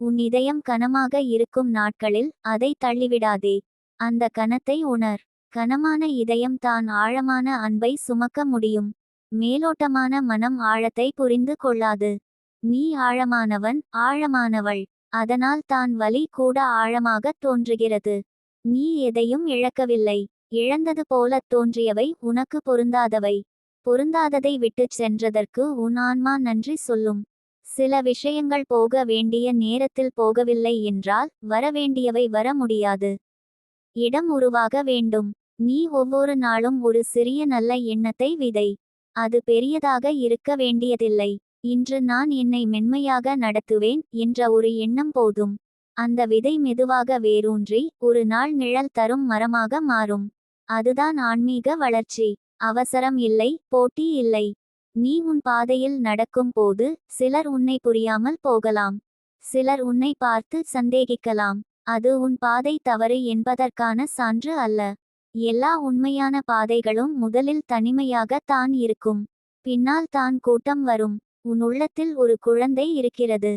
உன் இதயம் கனமாக இருக்கும் நாட்களில் அதை தள்ளிவிடாதே. அந்த கனத்தை உணர். கனமான இதயம் தான் ஆழமான அன்பை சுமக்க முடியும். மேலோட்டமான மனம் ஆழத்தை புரிந்து கொள்ளாது. நீ ஆழமானவன் ஆழமானவள். அதனால் தான் வலி கூட ஆழமாகத் தோன்றுகிறது. நீ எதையும் இழக்கவில்லை. இழந்தது போலத் தோன்றியவை உனக்கு பொருந்தாதவை. பொருந்தாததை விட்டுச் சென்றதற்கு உன் ஆன்மா நன்றி சொல்லும். சில விஷயங்கள் போக வேண்டிய நேரத்தில் போகவில்லை என்றால் வரவேண்டியவை வர முடியாது. இடம் உருவாக வேண்டும். நீ ஒவ்வொரு நாளும் ஒரு சிறிய நல்ல எண்ணத்தை விதை. அது பெரியதாக இருக்க வேண்டியதில்லை. இன்று நான் என்னை மென்மையாக நடத்துவேன் என்ற ஒரு எண்ணம் போதும். அந்த விதை மெதுவாக வேரூன்றி ஒரு நாள் நிழல் தரும் மரமாக மாறும். அதுதான் ஆன்மீக வளர்ச்சி. அவசரம் இல்லை போட்டி இல்லை. நீ உன் பாதையில் நடக்கும் போது சிலர் உன்னை புரியாமல் போகலாம். சிலர் உன்னை பார்த்து சந்தேகிக்கலாம். அது உன் பாதை தவறு என்பதற்கான சான்று அல்ல. எல்லா உண்மையான பாதைகளும் முதலில் தனிமையாக தான் இருக்கும். பின்னால் தான் கூட்டம் வரும். உன் உள்ளத்தில் ஒரு குழந்தை இருக்கிறது.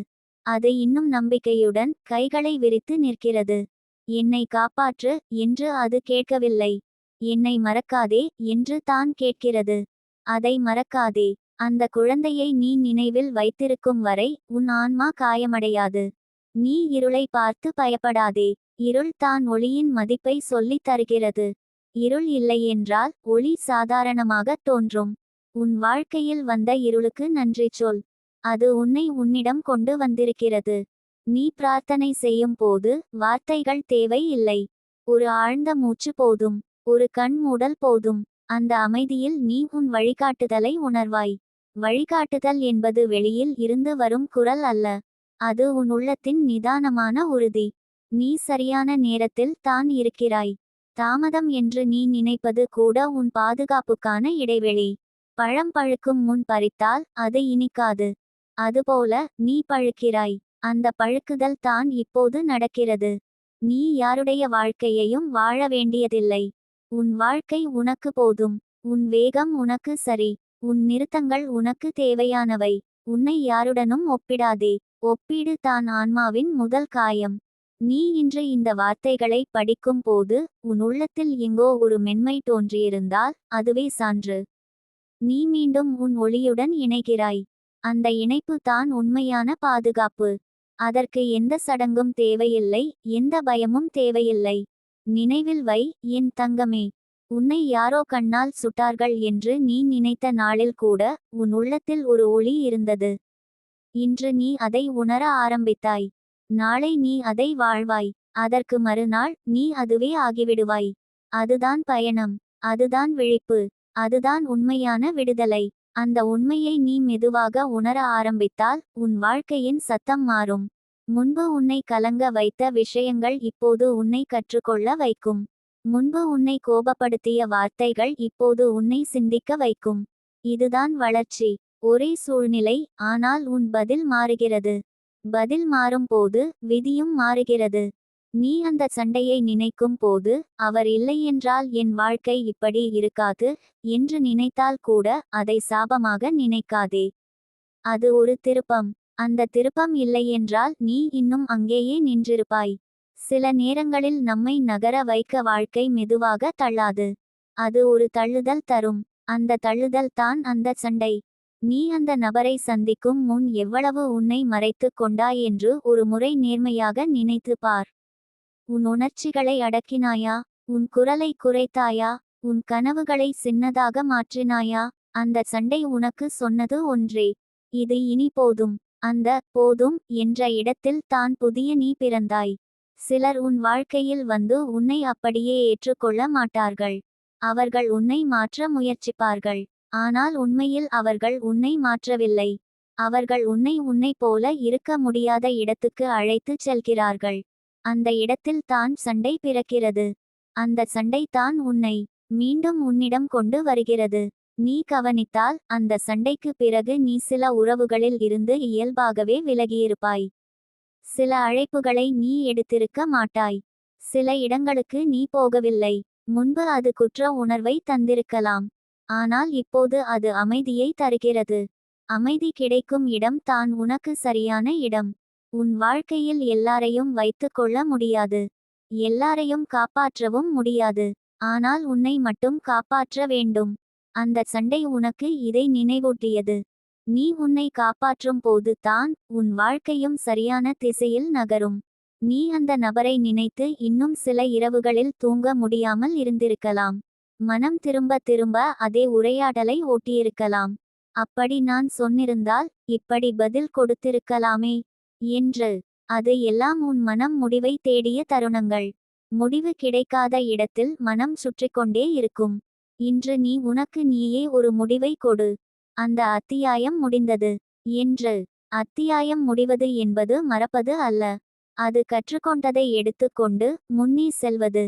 அது இன்னும் நம்பிக்கையுடன் கைகளை விரித்து நிற்கிறது. என்னை காப்பாற்று என்று அது கேட்கவில்லை. என்னை மறக்காதே என்று தான் கேட்கிறது. அதை மறக்காதே. அந்த குழந்தையை நீ நினைவில் வைத்திருக்கும் வரை உன் ஆன்மா காயமடையாது. நீ இருளை பார்த்து பயப்படாதே. இருள் தான் ஒளியின் மதிப்பை சொல்லித் தருகிறது. இருள் இல்லையென்றால் ஒளி சாதாரணமாகத் தோன்றும். உன் வாழ்க்கையில் வந்த இருளுக்கு நன்றி சொல். அது உன்னை உன்னிடம் கொண்டு வந்திருக்கிறது. நீ பிரார்த்தனை செய்யும் போது வார்த்தைகள் தேவை இல்லை. ஒரு ஆழ்ந்த மூச்சு போதும். ஒரு கண் மூடல் போதும். அந்த அமைதியில் நீ உன் வழிகாட்டுதலை உணர்வாய். வழிகாட்டுதல் என்பது வெளியில் இருந்து வரும் குரல் அல்ல. அது உன் உள்ளத்தின் நிதானமான உறுதி. நீ சரியான நேரத்தில் தான் இருக்கிறாய். தாமதம் என்று நீ நினைப்பது கூட உன் பாதுகாப்புக்கான இடைவெளி. பழம் பழுக்கும் முன் பறித்தால் அது இனிக்காது. அதுபோல நீ பழுக்கிறாய். அந்த பழுக்குதல் தான் இப்போது நடக்கிறது. நீ யாருடைய வாழ்க்கையையும் வாழ வேண்டியதில்லை. உன் வாழ்க்கை உனக்கு போதும். உன் வேகம் உனக்கு சரி. உன் நிறுத்தங்கள் உனக்கு தேவையானவை. உன்னை யாருடனும் ஒப்பிடாதே. ஒப்பீடு தான் ஆன்மாவின் முதல் காயம். நீ இன்று இந்த வார்த்தைகளை படிக்கும் போது உன் உள்ளத்தில் எங்கோ ஒரு மென்மை தோன்றியிருந்தால் அதுவே சான்று. நீ மீண்டும் உன் ஒளியுடன் இணைகிறாய். அந்த இணைப்பு தான் உண்மையான பாதுகாப்பு. அதற்கு எந்த சடங்கும் தேவையில்லை. எந்த பயமும் தேவையில்லை. நினைவில் வை என் தங்கமே. உன்னை யாரோ கண்ணால் சுட்டார்கள் என்று நீ நினைத்த நாளில் கூட உன் உள்ளத்தில் ஒரு ஒளி இருந்தது. இன்று நீ அதை உணர ஆரம்பித்தாய். நாளை நீ அதை வாழ்வாய். அதற்கு மறுநாள் நீ அதுவே ஆகிவிடுவாய். அதுதான் பயணம். அதுதான் விழிப்பு. அதுதான் உண்மையான விடுதலை. அந்த உண்மையை நீ மெதுவாக உணர ஆரம்பித்தால் உன் வாழ்க்கையின் சத்தம் மாறும். முன்பு உன்னை கலங்க வைத்த விஷயங்கள் இப்போது உன்னை கற்றுக்கொள்ள வைக்கும். முன்பு உன்னை கோபப்படுத்திய வார்த்தைகள் இப்போது உன்னை சிந்திக்க வைக்கும். இதுதான் வளர்ச்சி. ஒரே சூழ்நிலை ஆனால் உன் பதில் மாறுகிறது. பதில் மாறும்போது விதியும் மாறுகிறது. நீ அந்த சண்டையை நினைக்கும் போது அவர் இல்லையென்றால் என் வாழ்க்கை இப்படி இருக்காது என்று நினைத்தால் கூட அதை சாபமாக நினைக்காதே. அது ஒரு திருப்பம். அந்த திருப்பம் இல்லையென்றால் நீ இன்னும் அங்கேயே நின்றிருப்பாய். சில நேரங்களில் நம்மை நகர வைக்க வாழ்க்கை மெதுவாக தள்ளாது. அது ஒரு தள்ளுதல் தரும். அந்த தள்ளுதல் தான் அந்த சண்டை. நீ அந்த நபரை சந்திக்கும் முன் எவ்வளவு உன்னை மறைத்து கொண்டாய் என்று ஒரு முறை நேர்மையாக நினைத்து பார். உன் உணர்ச்சிகளை அடக்கினாயா? உன் குரலை குறைத்தாயா? உன் கனவுகளை சின்னதாக மாற்றினாயா? அந்த சண்டை உனக்கு சொன்னது ஒன்றே. இது இனி போதும். அந்த போதும் என்ற இடத்தில் தான் புதிய நீ பிறந்தாய். சிலர் உன் வாழ்க்கையில் வந்து உன்னை அப்படியே ஏற்றுக்கொள்ள மாட்டார்கள். அவர்கள் உன்னை மாற்ற முயற்சிப்பார்கள். ஆனால் உண்மையில் அவர்கள் உன்னை மாற்றவில்லை. அவர்கள் உன்னை உன்னை போல இருக்க முடியாத இடத்துக்கு அழைத்துச் செல்கிறார்கள். அந்த இடத்தில் தான் சண்டை பிறக்கிறது. அந்த சண்டை தான் உன்னை மீண்டும் உன்னிடம் கொண்டு வருகிறது. நீ கவனித்தால் அந்த சண்டைக்கு பிறகு நீ சில உறவுகளில் இருந்து இயல்பாகவே விலகியிருப்பாய். சில அழைப்புகளை நீ எடுத்திருக்க மாட்டாய். சில இடங்களுக்கு நீ போகவில்லை. முன்பு அது குற்ற உணர்வை தந்திருக்கலாம். ஆனால் இப்போது அது அமைதியை தருகிறது. அமைதி கிடைக்கும் இடம் தான் உனக்கு சரியான இடம். உன் வாழ்க்கையில் எல்லாரையும் வைத்துக் கொள்ள முடியாது. எல்லாரையும் காப்பாற்றவும் முடியாது. ஆனால் உன்னை மட்டும் காப்பாற்ற வேண்டும். அந்த சண்டை உனக்கு இதை நினைவூட்டியது. நீ உன்னை காப்பாற்றும் போது தான் உன் வாழ்க்கையும் சரியான திசையில் நகரும். நீ அந்த நபரை நினைத்து இன்னும் சில இரவுகளில் தூங்க முடியாமல் இருந்திருக்கலாம். மனம் திரும்ப திரும்ப அதே உரையாடலை ஓட்டியிருக்கலாம். அப்படி நான் சொன்னிருந்தால் இப்படி பதில் கொடுத்திருக்கலாமே என்று. அது எல்லாம் உன் மனம் முடிவை தேடிய தருணங்கள். முடிவு கிடைக்காத இடத்தில் மனம் சுற்றிக்கொண்டே இருக்கும். இன்று நீ உனக்கு நீயே ஒரு முடிவை கொடு. அந்த அத்தியாயம் முடிந்தது. என்று. அத்தியாயம் முடிவது என்பது மறப்பது அல்ல. அது கற்றுக்கொண்டதை எடுத்துக்கொண்டு முன்னே செல்வது.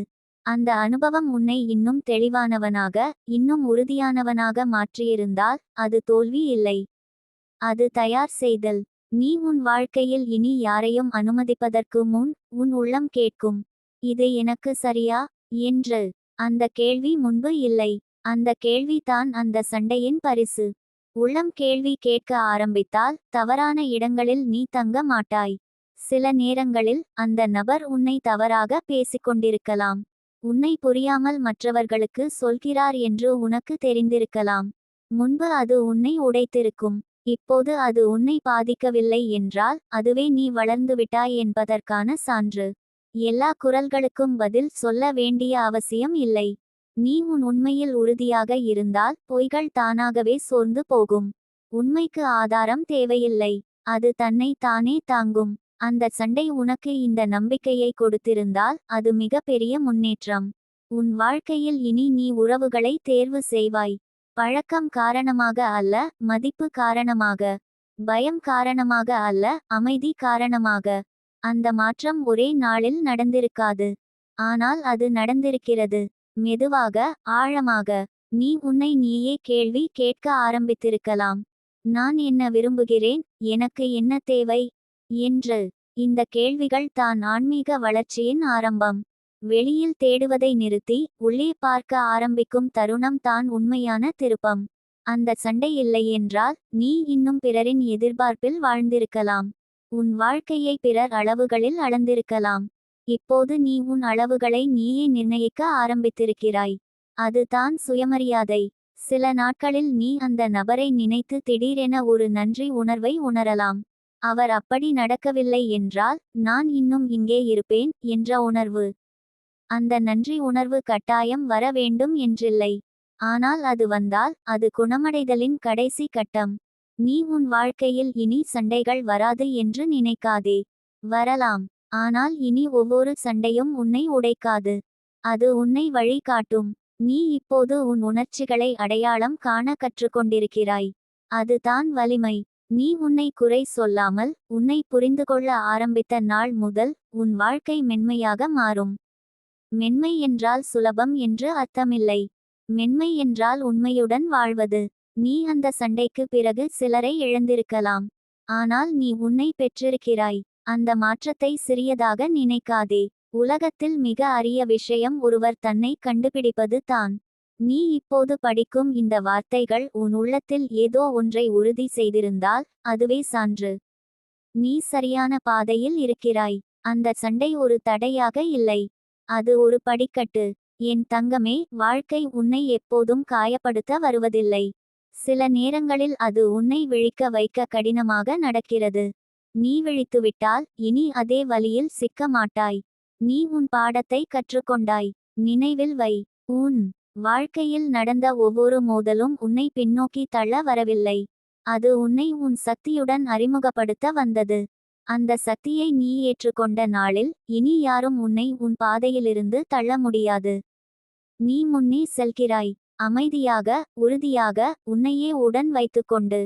அந்த அனுபவம் உன்னை இன்னும் தெளிவானவனாக இன்னும் உறுதியானவனாக மாற்றியிருந்தால் அது தோல்வி இல்லை. அது தயார் செய்தல். நீ உன் வாழ்க்கையில் இனி யாரையும் அனுமதிப்பதற்கு முன் உன் உள்ளம் கேட்கும். இது எனக்கு சரியா? என்று. அந்த கேள்வி முன்பு இல்லை. அந்த கேள்வி தான் அந்த சண்டையின் பரிசு. உள்ளம் கேள்வி கேட்க ஆரம்பித்தால் தவறான இடங்களில் நீ தங்க மாட்டாய். சில நேரங்களில் அந்த நபர் உன்னை தவறாக பேசிக்கொண்டிருக்கலாம். உன்னை புரியாமல் மற்றவர்களுக்கு சொல்கிறார் என்று உனக்கு தெரிந்திருக்கலாம். முன்பு அது உன்னை உடைத்திருக்கும். இப்போது அது உன்னை பாதிக்கவில்லை என்றால் அதுவே நீ வளர்ந்துவிட்டாய் என்பதற்கான சான்று. எல்லா குரல்களுக்கும் பதில் சொல்ல வேண்டிய அவசியம் இல்லை. நீ உன் உண்மையில் உறுதியாக இருந்தால் பொய்கள் தானாகவே சோர்ந்து போகும். உண்மைக்கு ஆதாரம் தேவையில்லை. அது தன்னை தானே தாங்கும். அந்த சண்டை உனக்கு இந்த நம்பிக்கையை கொடுத்திருந்தால் அது மிகப்பெரிய முன்னேற்றம். உன் வாழ்க்கையில் இனி நீ உறவுகளை தேர்வு செய்வாய். பழக்கம் காரணமாக அல்ல மதிப்பு காரணமாக. பயம் காரணமாக அல்ல அமைதி காரணமாக. அந்த மாற்றம் ஒரே நாளில் நடந்திருக்காது. ஆனால் அது நடந்திருக்கிறது. மெதுவாக ஆழமாக நீ உன்னை நீயே கேள்வி கேட்க ஆரம்பித்திருக்கலாம். நான் என்ன விரும்புகிறேன்? எனக்கு என்ன தேவை? என்று. இந்த கேள்விகள் தான் ஆன்மீக வளர்ச்சியின் ஆரம்பம். வெளியில் தேடுவதை நிறுத்தி உள்ளே பார்க்க ஆரம்பிக்கும் தருணம் தான் உண்மையான திருப்பம். அந்த சண்டை இல்லை என்றால் நீ இன்னும் பிறரின் எதிர்பார்ப்பில் வாழ்ந்திருக்கலாம். உன் வாழ்க்கையை பிறர் அளவுகளில் அளந்திருக்கலாம். இப்போது நீ உன் அளவுகளை நீயே நிர்ணயிக்க ஆரம்பித்திருக்கிறாய். அதுதான் சுயமரியாதை. சில நாட்களில் நீ அந்த நபரை நினைத்து திடீரென ஒரு நன்றி உணர்வை உணரலாம். அவர் அப்படி நடக்கவில்லை என்றால் நான் இன்னும் இங்கே இருப்பேன் என்ற உணர்வு. அந்த நன்றி உணர்வு கட்டாயம் வர வேண்டும் என்றில்லை. ஆனால் அது வந்தால் அது குணமடைதலின் கடைசி கட்டம். நீ உன் வாழ்க்கையில் இனி சண்டைகள் வராது என்று நினைக்காதே. வரலாம். ஆனால் இனி ஒவ்வொரு சண்டையும் உன்னை உடைக்காது. அது உன்னை வழி காட்டும் நீ இப்போது உன் உணர்ச்சிகளை அடையாளம் காண கற்றுக்கொண்டிருக்கிறாய். அதுதான் வலிமை. நீ உன்னை குறை சொல்லாமல் உன்னை புரிந்து கொள்ள ஆரம்பித்த நாள் முதல் உன் வாழ்க்கை மென்மையாக மாறும். மென்மை என்றால் சுலபம் என்று அர்த்தமில்லை. மென்மை என்றால் உண்மையுடன் வாழ்வது. நீ அந்த சண்டைக்கு பிறகு சிலரை இழந்திருக்கலாம். ஆனால் நீ உன்னை பெற்றிருக்கிறாய். அந்த மாற்றத்தை சிறியதாக நினைக்காதே. உலகத்தில் மிக அரிய விஷயம் ஒருவர் தன்னை கண்டுபிடிப்பது தான். நீ இப்போது படிக்கும் இந்த வார்த்தைகள் உன் உள்ளத்தில் ஏதோ ஒன்றை உறுதி செய்திருந்தால் அதுவே சான்று. நீ சரியான பாதையில் இருக்கிறாய். அந்த சண்டை ஒரு தடையாக இல்லை. அது ஒரு படிக்கட்டு. என் தங்கமே வாழ்க்கை உன்னை எப்போதும் காயப்படுத்த வருவதில்லை. சில நேரங்களில் அது உன்னை விழிக்க வைக்க கடினமாக நடக்கிறது. நீ விழித்துவிட்டால் இனி அதே வழியில் சிக்க மாட்டாய். நீ உன் பாடத்தை கற்றுக்கொண்டாய். நினைவில் வை. உன் வாழ்க்கையில் நடந்த ஒவ்வொரு மோதலும் உன்னை பின்னோக்கி தள்ள வரவில்லை. அது உன்னை உன் சக்தியுடன் அறிமுகப்படுத்த வந்தது. அந்த சக்தியை நீ ஏற்றுக்கொண்ட நாளில் இனி யாரும் உன்னை உன் பாதையிலிருந்து தள்ள முடியாது. நீ முன்னே செல்கிறாய். அமைதியாக உறுதியாக உன்னையே உடன் வைத்துக்கொண்டு.